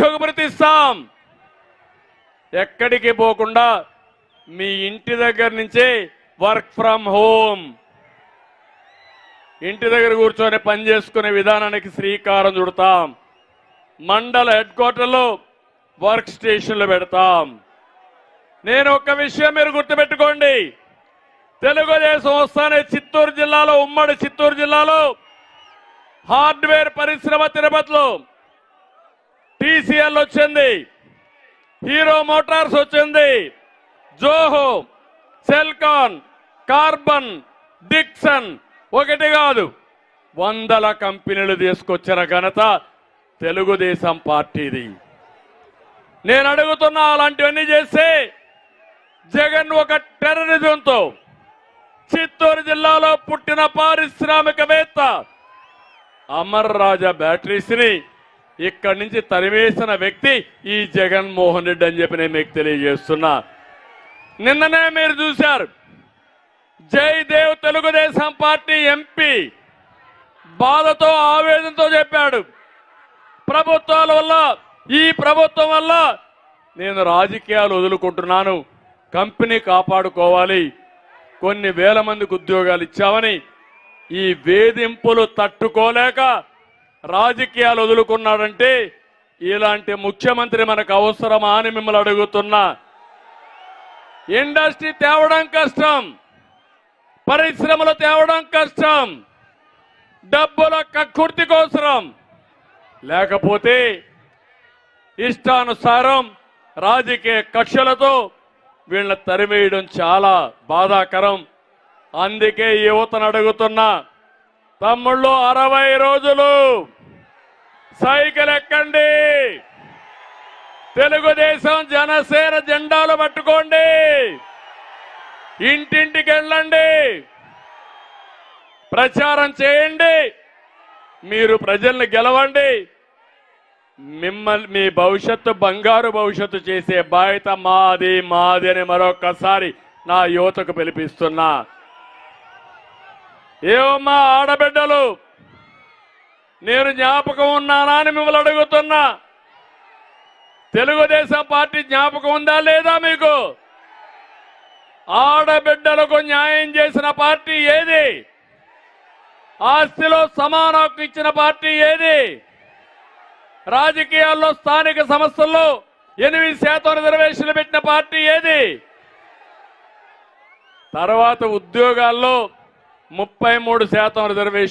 ఉద్యోగ ఇస్తాం ఎక్కడికి పోకుండా మీ ఇంటి దగ్గర నుంచే వర్క్ ఫ్రమ్ హోమ్. ఇంటి దగ్గర కూర్చొని పని చేసుకునే విధానానికి శ్రీకారం చుడతాం. మండల హెడ్ క్వార్టర్లో వర్క్ స్టేషన్లు పెడతాం. నేను ఒక్క విషయం మీరు గుర్తుపెట్టుకోండి. తెలుగుదేశం వస్తానే చిత్తూరు జిల్లాలో ఉమ్మడి చిత్తూరు జిల్లాలో హార్డ్వేర్ పరిశ్రమ తిరుపతిలో టీసీఎల్ వచ్చింది. హీరో మోటార్స్ వచ్చింది. జోహో సెల్కాన్ కార్బన్ డిక్సన్. ఒకటి కాదు. వందల కంపెనీలు తీసుకొచ్చిన ఘనత తెలుగుదేశం పార్టీది. నేను అడుగుతున్నా అలాంటివన్నీ చేస్తే జగన్ ఒక టెర్రరిజంతో చిత్తూరు జిల్లాలో పుట్టిన పారిశ్రామికవేత్త అమర్ రాజా బ్యాటరీస్ని ఇక్కడి నుంచి తరివేసిన వ్యక్తి ఈ జగన్మోహన్ రెడ్డి అని చెప్పి నేను మీకు తెలియజేస్తున్నా. నిన్ననే మీరు చూశారు. జయదేవ్ తెలుగుదేశం పార్టీ ఎంపీ బాధతో ఆవేదనతో చెప్పాడు. ప్రభుత్వాల వల్ల ఈ ప్రభుత్వం వల్ల నేను రాజకీయాలు వదులుకుంటున్నాను. కంపెనీ కాపాడుకోవాలి. కొన్ని వేల మందికి ఉద్యోగాలు ఇచ్చామని ఈ వేధింపులు తట్టుకోలేక రాజకీయాలు వదులుకున్నాడంటే ఇలాంటి ముఖ్యమంత్రి మనకు అవసరమా అని మిమ్మల్ని అడుగుతున్నా. ఇండస్ట్రీ తేవడం కష్టం. పరిశ్రమలు తేవడం కష్టం. డబ్బుల కక్కుర్తి కోసరం. లేకపోతే ఇష్టానుసారం రాజకీయ కక్షలతో వీళ్ళ తరిమేయడం చాలా బాధాకరం. అందుకే యువతను అడుగుతున్నా. తమ్ముళ్ళు అరవై రోజులు. సైకిల్ ఎక్కండి. తెలుగుదేశం జనసేన జెండాలు పట్టుకోండి. ఇంటింటికి వెళ్ళండి. ప్రచారం చేయండి. మీరు ప్రజల్ని గెలవండి. మిమ్మల్ని మీ భవిష్యత్తు బంగారు భవిష్యత్తు చేసే బాధ్యత మాది మాది అని మరొకసారి నా యువతకు పిలిపిస్తున్నా. ఏమమ్మా ఆడబిడ్డలు? నేను జ్ఞాపకం ఉన్నానా అని మిమ్మల్ని అడుగుతున్నా. తెలుగుదేశం పార్టీ జ్ఞాపకం ఉందా లేదా మీకు? ఆడబిడ్డలకు న్యాయం చేసిన పార్టీ ఏది? ఆస్తిలో సమాన హక్కు ఇచ్చిన పార్టీ ఏది? రాజకీయాల్లో స్థానిక సంస్థల్లో ఎనిమిది శాతం రిజర్వేషన్లు పెట్టిన పార్టీ ఏది? తర్వాత ఉద్యోగాల్లో ముప్పై మూడు శాతం రిజర్వేషన్